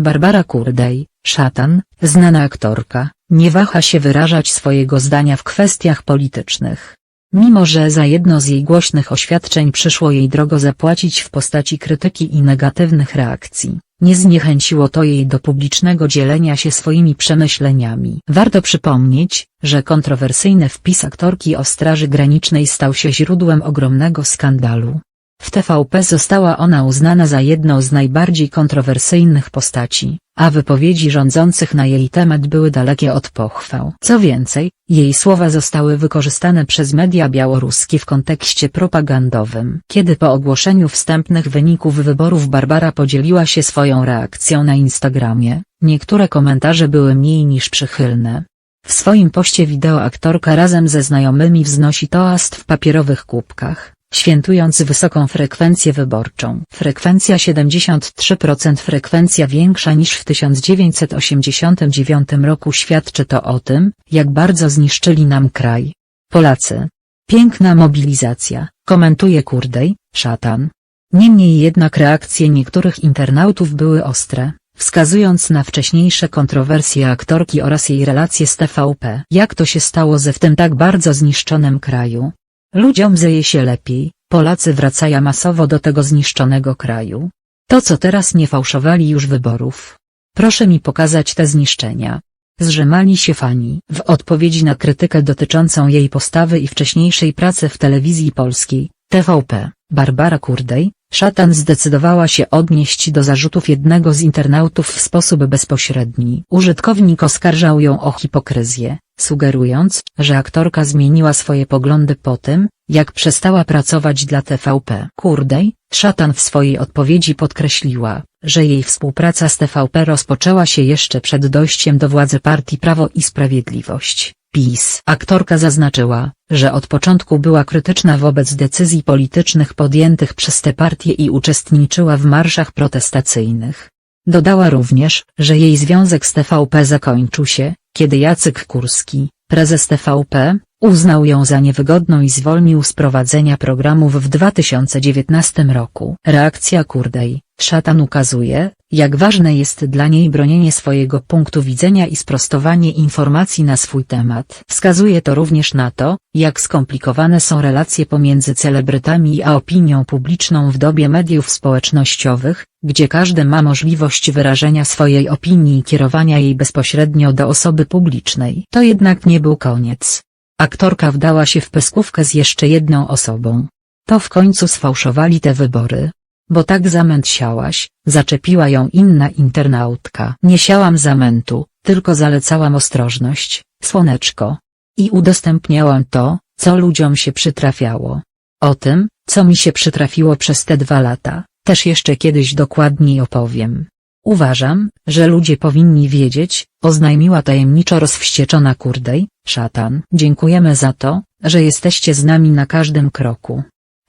Barbara Kurdej, szatan, znana aktorka, nie waha się wyrażać swojego zdania w kwestiach politycznych. Mimo że za jedno z jej głośnych oświadczeń przyszło jej drogo zapłacić w postaci krytyki i negatywnych reakcji, nie zniechęciło to jej do publicznego dzielenia się swoimi przemyśleniami. Warto przypomnieć, że kontrowersyjny wpis aktorki o Straży Granicznej stał się źródłem ogromnego skandalu. W TVP została ona uznana za jedną z najbardziej kontrowersyjnych postaci, a wypowiedzi rządzących na jej temat były dalekie od pochwał. Co więcej, jej słowa zostały wykorzystane przez media białoruskie w kontekście propagandowym. Kiedy po ogłoszeniu wstępnych wyników wyborów Barbara podzieliła się swoją reakcją na Instagramie, niektóre komentarze były mniej niż przychylne. W swoim poście wideo aktorka razem ze znajomymi wznosi toast w papierowych kubkach, świętując wysoką frekwencję wyborczą. Frekwencja 73% frekwencja większa niż w 1989 roku świadczy to o tym, jak bardzo zniszczyli nam kraj. Polacy. Piękna mobilizacja, komentuje Kurdej, szatan. Niemniej jednak reakcje niektórych internautów były ostre, wskazując na wcześniejsze kontrowersje aktorki oraz jej relacje z TVP. Jak to się stało ze w tym tak bardzo zniszczonym kraju? Ludziom zjeje się lepiej, Polacy wracają masowo do tego zniszczonego kraju. To co teraz nie fałszowali już wyborów. Proszę mi pokazać te zniszczenia. Zrzemali się fani. W odpowiedzi na krytykę dotyczącą jej postawy i wcześniejszej pracy w telewizji polskiej, TVP, Barbara Kurdej, szatan zdecydowała się odnieść do zarzutów jednego z internautów w sposób bezpośredni. Użytkownik oskarżał ją o hipokryzję, sugerując, że aktorka zmieniła swoje poglądy po tym, jak przestała pracować dla TVP. Kurdej, szatan w swojej odpowiedzi podkreśliła, że jej współpraca z TVP rozpoczęła się jeszcze przed dojściem do władzy partii Prawo i Sprawiedliwość. PiS. Aktorka zaznaczyła, że od początku była krytyczna wobec decyzji politycznych podjętych przez tę partię i uczestniczyła w marszach protestacyjnych. Dodała również, że jej związek z TVP zakończył się, kiedy Jacek Kurski, prezes TVP, uznał ją za niewygodną i zwolnił z prowadzenia programów w 2019 roku. Reakcja Kurdej, szatan ukazuje, jak ważne jest dla niej bronienie swojego punktu widzenia i sprostowanie informacji na swój temat. Wskazuje to również na to, jak skomplikowane są relacje pomiędzy celebrytami a opinią publiczną w dobie mediów społecznościowych, gdzie każdy ma możliwość wyrażenia swojej opinii i kierowania jej bezpośrednio do osoby publicznej. To jednak nie był koniec. Aktorka wdała się w pyskówkę z jeszcze jedną osobą. To w końcu sfałszowali te wybory. Bo tak zamęt siałaś, zaczepiła ją inna internautka. Nie siałam zamętu, tylko zalecałam ostrożność, słoneczko. I udostępniałam to, co ludziom się przytrafiało. O tym, co mi się przytrafiło przez te dwa lata, też jeszcze kiedyś dokładniej opowiem. Uważam, że ludzie powinni wiedzieć, oznajmiła tajemniczo rozwścieczona Kurdej, szatan. Dziękujemy za to, że jesteście z nami na każdym kroku.